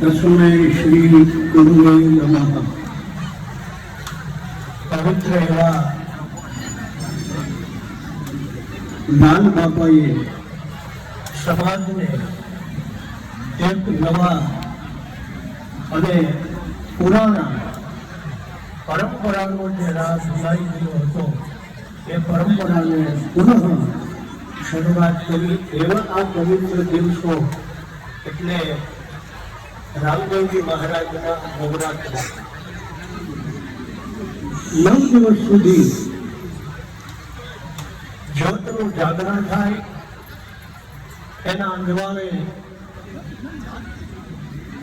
તસ્મૈ શ્રી ગુરુવે નમઃ પવિત્ર એવા લાલ બાપાએ સમાજને એક નવા અને પુરાણા પરંપરાનો જે રાહ ભૂલાઈ ગયો હતો એ પરંપરાને પુનઃ શરૂઆત કરી. એવા આ પવિત્ર દિવસો એટલે રામદેવજી મહારાજના નવરાત્ર નવ દિવસ સુધી જ્યોતનું જાગરણ થાય એના અંજવાળે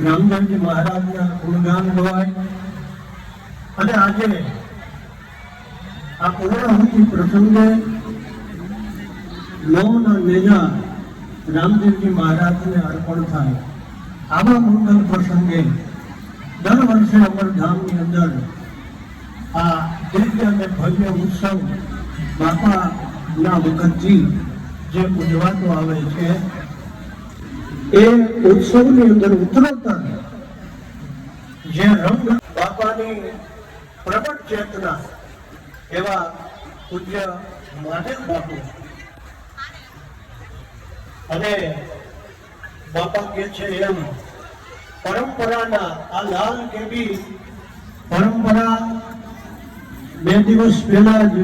રામદેવજી મહારાજના ગુણગાન ગવાય. અને આજે આ પૂર્ણાહુતિ પ્રસંગે નવના નેજા રામદેવજી મહારાજને અર્પણ થાય. આવા મંગલ પ્રસંગે દર વર્ષે અમરધામની અંદર આ દિવ્ય અને ભવ્ય ઉત્સવ બાપાના વખતથી જે ઉજવાતો આવે છે, એ ઉત્સવની અંદર ઉત્તરોત્તર જે રંગ બાપાની પ્રબળ ચેતના એવા પૂજ્ય મહાદેવ બાપુ. અને બાપા કે છે એમ. પરંપરાના આ લાલ કેબી પરંપરા બે દિવસ પહેલા જ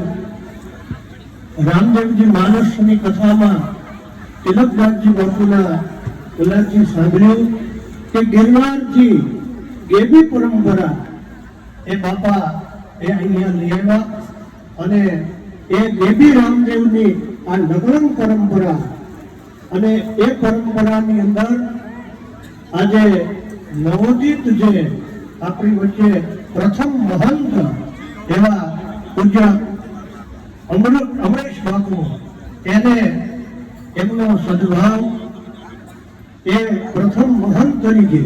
રામદેવજી માનસની કથામાં તિલકદાસજી બાપુના પેલાથી સાંભળ્યું કે ગિરનારજી ગેબી પરંપરા એ બાપા એ અહીંયા આવ્યા અને એ દેવી રામદેવની આ નગરંગ પરંપરા અને એ પરંપરાની અંદર આજે નવોદિત જે આપણી વચ્ચે પ્રથમ મહંત એવા પૂજ્ય અમરેશ બાપુ, એને એમનો સદભાવ એ પ્રથમ મહંત તરીકે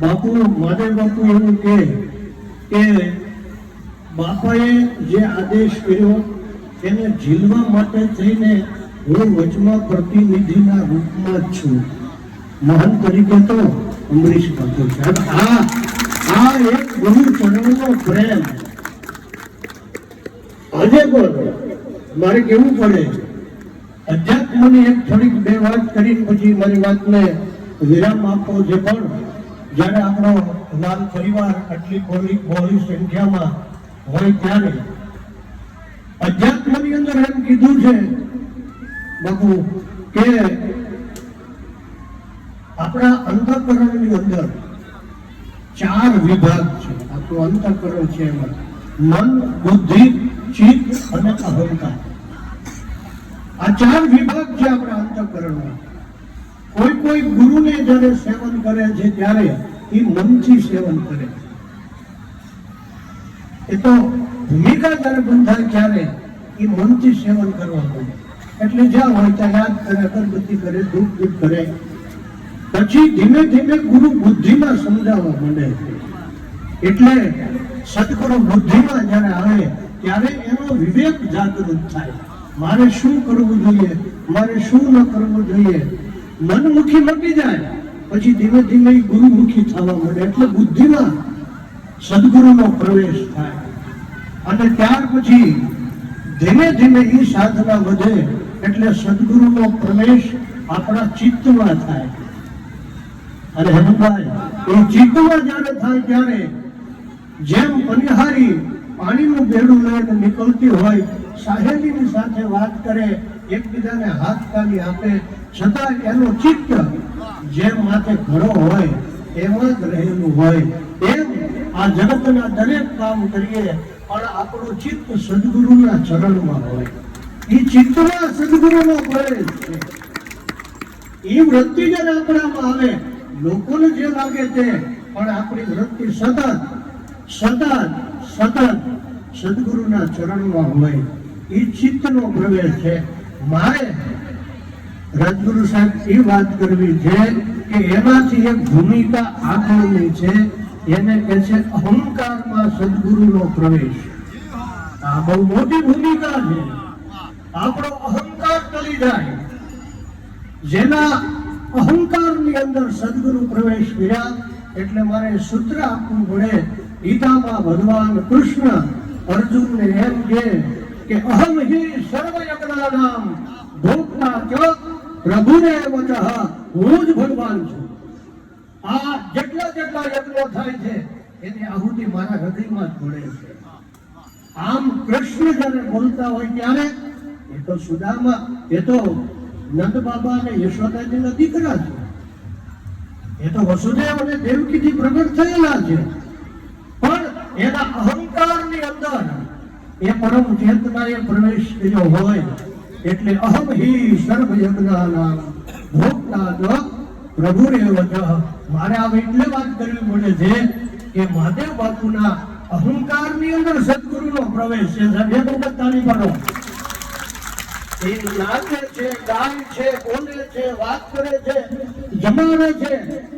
બાપુ માધવ બાપુ એવું કે બાપાએ જે આદેશ કર્યો, એને ઝીલવા માટે થઈને હું વચમાં પ્રતિનિધિના રૂપમાં જ છું. મહાન તરીકે તો અમરીશ બાપુ સાહેબ, આ આ એક ગુરુ ચરણનો પ્રેમ. આજે પણ મારે કેવું પડે? અધ્યાત્મની એક થોડીક બે વાત કરીને પછી મારી વાતને વિરામ આપવો છે પણ. જ્યારે આપણો લાલ પરિવાર આટલી બહોળી બહોળી સંખ્યામાં હોય ત્યારે અધ્યાત્મની અંદર એમ કીધું છે બાપુ કે આપણા અંતઃકરણની અંદર ચાર વિભાગ છે. આપણું અંતઃકરણ છે એમાં. મન, બુદ્ધિ, ચિત્ત અને અહંકાર. આ ચાર વિભાગ છે આપણા અંતઃકરણમાં. કોઈ કોઈ ગુરુને જ્યારે સેવન કરે છે ત્યારે એ મનથી સેવન કરે. એ તો ભૂમિકા જ્યારે બંધાય ત્યારે એ મનથી સેવન કરવા પડે એટલે જ્યાં હોય ત્યાં યાદ કરે, અગરબત્તી કરે, ધૂપ ધૂપ કરે. પછી ધીમે ધીમે ગુરુ બુદ્ધિમાં સમજાવવા માંડે એટલે સદગુરુ બુદ્ધિમાં જ્યારે આવે, ત્યારે એનો વિવેક જાગૃત થાય. મારે શું કરવું જોઈએ? મારે શું ન કરવું જોઈએ? મનમુખી મટી જાય. પછી ધીમે ધીમે ગુરુમુખી થવા માંડે. એટલે બુદ્ધિમાં સદગુરુનો પ્રવેશ થાય. અને ત્યાર પછી ધીમે ધીમે એ સાધના વધે એટલે સદગુરુનો પ્રવેશ આપણા ચિત્તમાં થાય. અને હનુભાઈ એ ચિત્તમાં જ્યારે થાય ત્યારે જેમ પનિહારી પાણીનું બેડું લઈને નીકળતી હોય, સાહેબીની સાથે વાત કરે, એકબીજાને હાથ તાલી આપે, છતાં એનું ચિત્ત જેમ માથે ઘડો હોય, એમાં જ રહેલું હોય. એમ આ જગતના દરેક કામ કરીએ પણ આપણું ચિત્ત સદગુરુના ચરણમાં હોય. એ ચિત્તમાં સદગુરુનો પ્રવેશ છે. એ વૃત્તિ જ્યારે આપણામાં આવે, લોકોને જે લાગે તે, પણ આપણી વૃત્તિ સતત સતત સતત સદગુરુના ચરણમાં હોય. એ ચિત્તનો પ્રવેશ છે. મારે રાજગુરુ સાહેબ એ વાત કરવી છે કે એમાંથી એક ભૂમિકા આગળની છે. એને કહે છે, અહંકારમાં સદગુરુનો પ્રવેશ. આ બહુ મોટી ભૂમિકા છે. આપણો અહંકાર ચલી જાય. જેના અહંકારની અંદર સદગુરુ પ્રવેશ કર્યા, એટલે મારે સૂત્ર આપવું પડે. ગીતામાં ભગવાન કૃષ્ણ અર્જુનને એમ કે કે, અહમ હિ સર્વ યજ્ઞાનામ ભોગતા ચ પ્રભુને વચઃ. હું જ ભગવાન છું. આ જેટલા જેટલા યજ્ઞો થાય છે, એની આહુતિ મારા હૃદયમાં જ પડે છે. આમ કૃષ્ણ જ્યારે બોલતા હોય ત્યારે, એ તો સુદામા, એ તો નંદ બાબા અને યશોદાજીના દીકરા છે. એ તો વસુદેવ અને દેવકીથી પ્રગટ થયેલા છે. પણ એના અહંકારની અંદર, એ પરમ ચેતના એ પ્રવેશ કર્યો હોય, એટલે અહમ હિ સર્વ યજ્ઞાનામ ભોગતા જ પ્રભુરેવ મારે આ એટલે વાત કરવી પડે છે કે મહાદેવ બાપુના અહંકારની અંદર સદગુરુનો પ્રવેશ છે. સભ્ય વખત તાળી પાડો. એ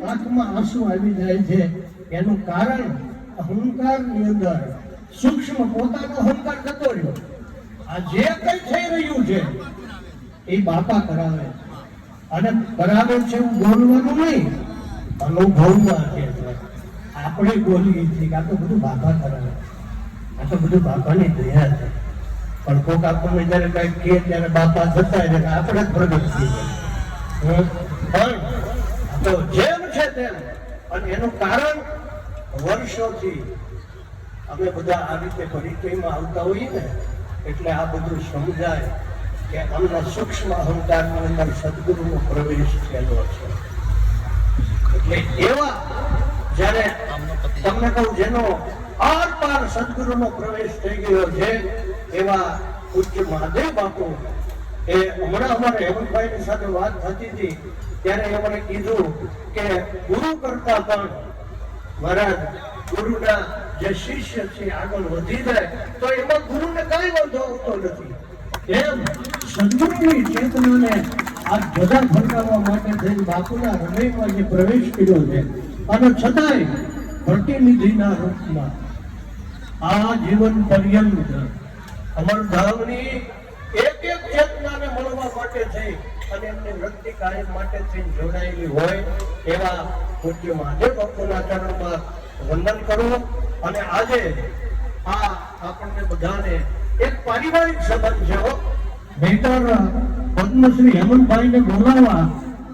આંખમાં આંસુ આવી જાય છે. એનું કારણ અહંકારની અંદર. સૂક્ષ્મ પોતાનો અહંકાર જતો રહ્યો. આ જે કંઈ થઈ રહ્યું છે, એ બાપા કરાવે છે. અને બરાબર છે એવું બોલવાનું નહીં અનુભવમાં કે આપણે બોલીએ છીએ કે આ તો બધું બાબા કરાવે આ તો બધું બાપાની દયા છે. પણ કોક આપણને જયારે કંઈક કહે ત્યારે બાપા જતા ને આપણે જ પ્રગટ થઈ જાય? પણ તો જેમ છે તેમ. અને એનું કારણ વર્ષોથી અમે બધા આ રીતે પરિચયમાં આવતા હોઈએ ને, એટલે આ બધું સમજાય. કે અમને સૂક્ષ્મ અહંકારની અંદર સદગુરુનો પ્રવેશ થયેલો છે. એટલે એવા જ્યારે તમને કહું જેનો આર પાર સદગુરુનો પ્રવેશ થઈ ગયો છે, એવા પૂજ્ય મહાદેવ બાપુ એ હમણાં અમારે હેમંતભાઈની સાથે વાત થતી હતી, ત્યારે એમણે કીધું કે ગુરુ કરતા પણ મહારાજ, ગુરુના જે શિષ્ય છે આગળ વધી જાય, તો એમાં ગુરુને કઈ વાંધો આવતો નથી. એમ સદગુરુની ચેતનાને આ બધા ફરકાવવા માટે થઈને બાપુના હૃદયમાં જે પ્રવેશ કર્યો છે. અને છતાંય પ્રતિનિધિના રૂપમાં આ જીવન પર્યંત અમરધામની એક એક ચેતનાને મળવા માટે થઈ અને એમને વ્યક્તિ કાર્ય માટે થઈ જોડાયેલી હોય એવા પૂજ્ય મહાદેવ બાપુના ચરણમાં વંદન કરો અને આજે આ આપણને બધાને એક પારિવારિક સંબંધ છે હો. પદ્મશ્રી હેમંતભાઈને બોલાવવા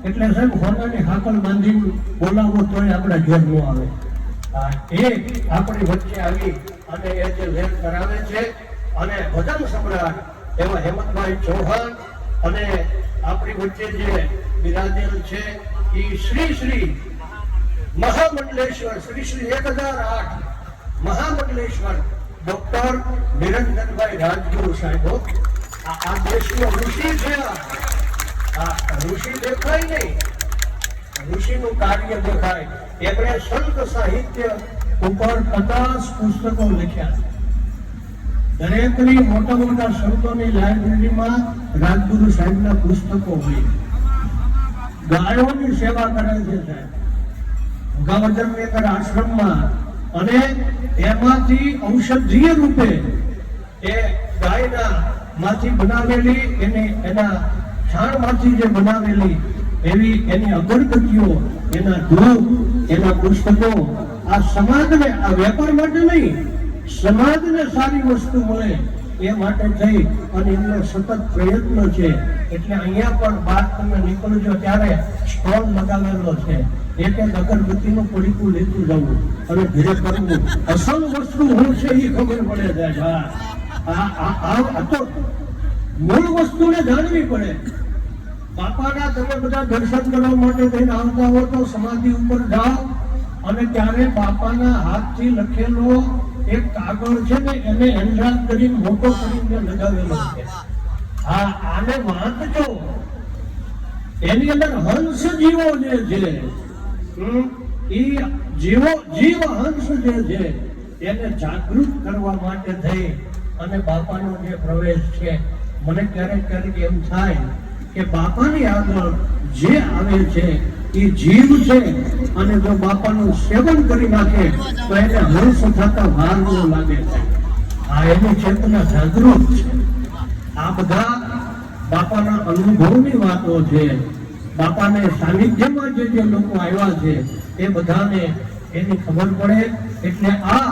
એટલે સાહેબ, હોનાની હાકલ બાંધી બોલાવો તોય આપણા ઘેર ન આવે એ આપણી વચ્ચે આવી અને એ જે લેખ કરાવે છે, અને ભજન સમ્રાટ એવા હેમંતભાઈ ચૌહાણ અને આપણી વચ્ચે જે બિરાજેલ છે, એ શ્રી શ્રી મહામંડલેશ્વર, શ્રી શ્રી એક હજાર આઠ મહામંડલેશ્વર ડોક્ટર નિરંજનભાઈ રાજગુરુ સાહેબો આ સાહેબ પચાસ પુસ્તકો લખ્યા છે દરેકની રાજગુરુ હોય ગાયોની સેવા કરે છે સાહેબ ગાવર્ધનની અંદર આશ્રમમાં અને એમાંથી ઔષધીય રૂપે એ ગાયના માંથી બનાવેલી એને એના છાણમાંથી જે બનાવેલી એવી એની અગરબત્તીઓ, એના ધૂપ, એના પુસ્તકો આ સમાજને, આ વેપાર માટે નહીં, સમાજને સારી વસ્તુ મળે એ માટે થઈ અને એમનો સતત પ્રયત્ન છે. એટલે અહીંયા પણ બાદ તમે નીકળજો ત્યારે સ્ટોલ લગાવેલો છે. એક એક અગરબત્તીનું પડીકું લેતું જવું અને ધીરે કરવું અસલ વસ્તુ હું છે એ ખબર પડે છે તો મૂળ વસ્તુને જાણવી પડે. બાપાના તમે બધા દર્શન કરવા માટે થઈને આવતા હો તો સમાધિ ઉપર જાઓ અને ત્યારે બાપાના હાથથી લખેલો એક કાગળ છે ને, એને એન્ડ્રાલ કરીને મોટો કરીને લગાવેલો છે. હા, આને વાંચજો એની અંદર હંસ જીવો જે છે ઈ જીવો, જીવ હંસ જે છે, એને જાગૃત કરવા માટે થઈ. અને બાપાનો જે પ્રવેશ છે, મને ક્યારેક ક્યારેક એમ થાય કે બાપાની આગળ જે આવે છે, એ જીવ છે, અને જો બાપાનું સેવન કરી નાખે, તો એને હર્ષ થતા વાર લાગે છે. આ એની ચેતના જાગૃત છે. આ બધા બાપાના અનુભવની વાતો છે. બાપાને સાનિધ્યમાં જે જે લોકો આવ્યા છે, એ બધાને એની ખબર પડે. એટલે આ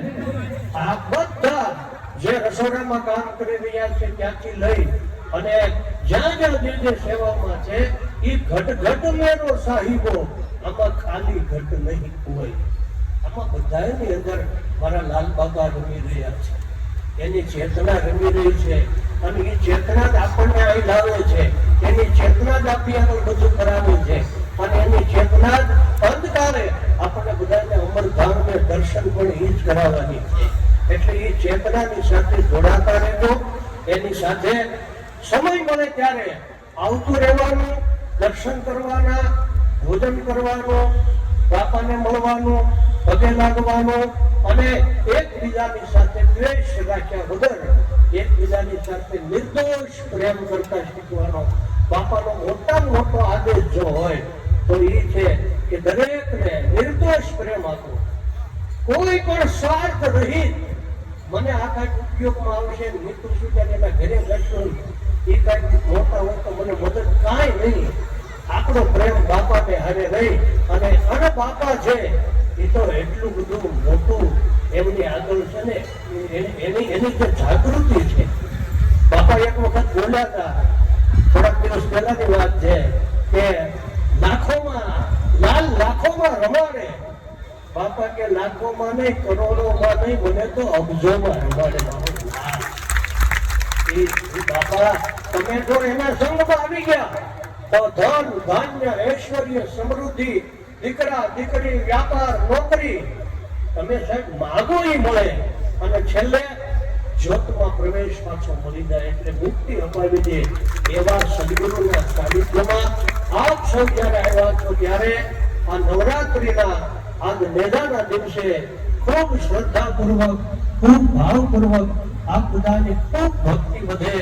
આ બધા જે રસોડામાં કામ કરી રહ્યા છે ત્યાંથી લઈ અને જ્યાં જ્યાં જે જે સેવામાં છે એ ઘટ ઘટ મેરો સાહિબો. આમાં ખાલી ઘટ નહીં હોય. આમાં બધાની અંદર મારા લાલ બાબા રમી રહ્યા છે. એની ચેતના રમી રહી છે અને એ ચેતના જ આપણને અહીં લાવે છે. એની ચેતના જ આપી આગળ બધું કરાવે છે. અને એની ચેતના જ અંધકારે આપણને બધાને અમરધામને દર્શન પણ એ જ કરાવવાની છે. એટલે એ ચેતનાની સાથે જોડાતા રહેજો. એની સાથે સમય મળે ત્યારે આવતું રહેવાનું, દર્શન કરવાના, ભોજન કરવાનું, બાપાને મળવાનું, પગે લાગવાનું અને એકબીજાની સાથે દ્વેષ રાખ્યા વગર એકબીજાની સાથે નિર્દોષ પ્રેમ કરતા શીખવાનો. બાપાનો મોટામાં મોટો આદેશ જો હોય, તો એ છે કે દરેકને નિર્દોષ પ્રેમ આપો કોઈ પણ સ્વાર્થ રહિત મને આ કાંઈક ઉપયોગમાં આવશે મિત્ર સુધી એના ઘરે બેઠો એ કાંઈક મોટા હોય તો મને મદદ કાંઈ નહીં. આપણો પ્રેમ બાપાને હારે રહી અને અને બાપા છે, એ તો એટલું બધું મોટું એમની આગળ છે ને એની એની જે જાગૃતિ છે. બાપા એક વખત બોલ્યા હતા, થોડાક દિવસ પહેલાની વાત છે કે લાખોમાં લાલ લાખોમાં રમાડે. બાપા કે લાખોમાં નહીં, કરોડોમાં નહીં, મને તો અબજોમાં બાપા. તમે જો એના સંગમાં આવી ગયા. તો ધન, ધાન્ય, ઐશ્વર્ય, સમૃદ્ધિ, દીકરા, દીકરી, વ્યાપાર, નોકરી. તમે સાહેબ માગો એ મળે. અને છેલ્લે જ્યોતમાં પ્રવેશ પાછો મળી જાય એટલે મુક્તિ અપાવી દે એવા સદગુરુના સાનિધ્યમાં. આપ સૌ જ્યારે આવ્યા છો ત્યારે આ નવરાત્રિના આજ મેદાના દિવસે ખૂબ શ્રદ્ધાપૂર્વક, ખૂબ ભાવપૂર્વક આપ બધાની ખૂબ ભક્તિ વધે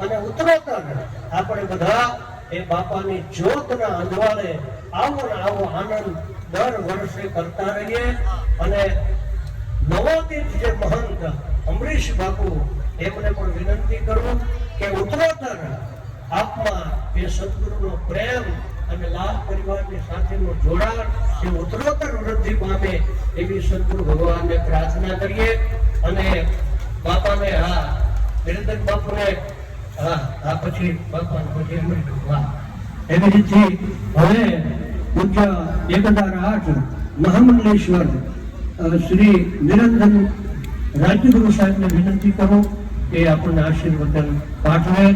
અને ઉતરોતર આપણે બધા એ બાપાની જ્યોતના અંજવાળે આવો ને આવો આનંદ દર વર્ષે કરતા રહીએ અને નવોદિત જે મહંત અમરીશ બાપુ, એમને પણ વિનંતી કરું કે ઉતરોતર આપમાં એ સદગુરુનો પ્રેમ અને લાલ પરિવારની સાથેનું જોડાણ જે ઉત્તરોત્તર વૃદ્ધિ પામે એવી સદગુરુ ભગવાનને પ્રાર્થના કરીએ અને બાપાને હા નિરંજન બાપુને હા આ પછી ભગવાન પછી અમરીશ વાહ. એવી રીતે હવે પૂજ્ય એક હજાર આઠ મહામંડલેશ્વર શ્રી નિરંજન રાજ્યગુરુ સાહેબને વિનંતી કરો કે આપણને આશીર્વચન પાઠવે.